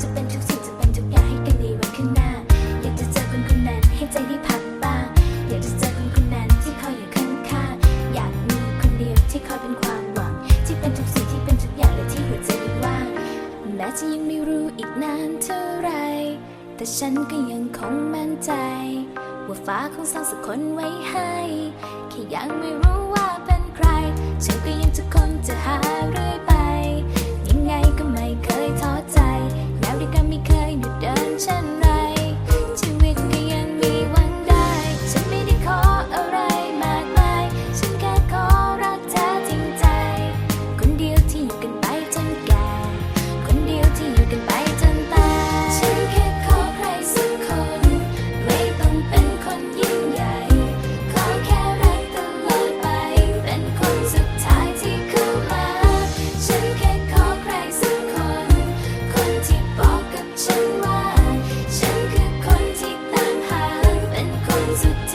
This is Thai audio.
จะเป็นทุกสิ่งจะเป็นทุกอย่างให้กันในวันข้างหน้า อยากจะเจอคนคนนั้นให้ใจได้พักบ้าอยากจะเจอคนคนนั้นที่คอยอยู่ข้างข้างอยากมีคนเดียวที่คอยเป็นความหวัง ที่เป็นทุกสิ่งที่เป็นทุกอย่างและที่หัวใจว่างแม้จะยังไม่รู้อีกนานเท่าไร แต่ฉันก็ยังคงมั่นใจ ว่าฟ้าคงสร้งสักคนไว้ให้แค่ยังไม่รู้ว่าเป็นใคร ฉันก็ยังจะคงจะหาเรื่อยไป ยังไงก็ไม่เคย Sunset.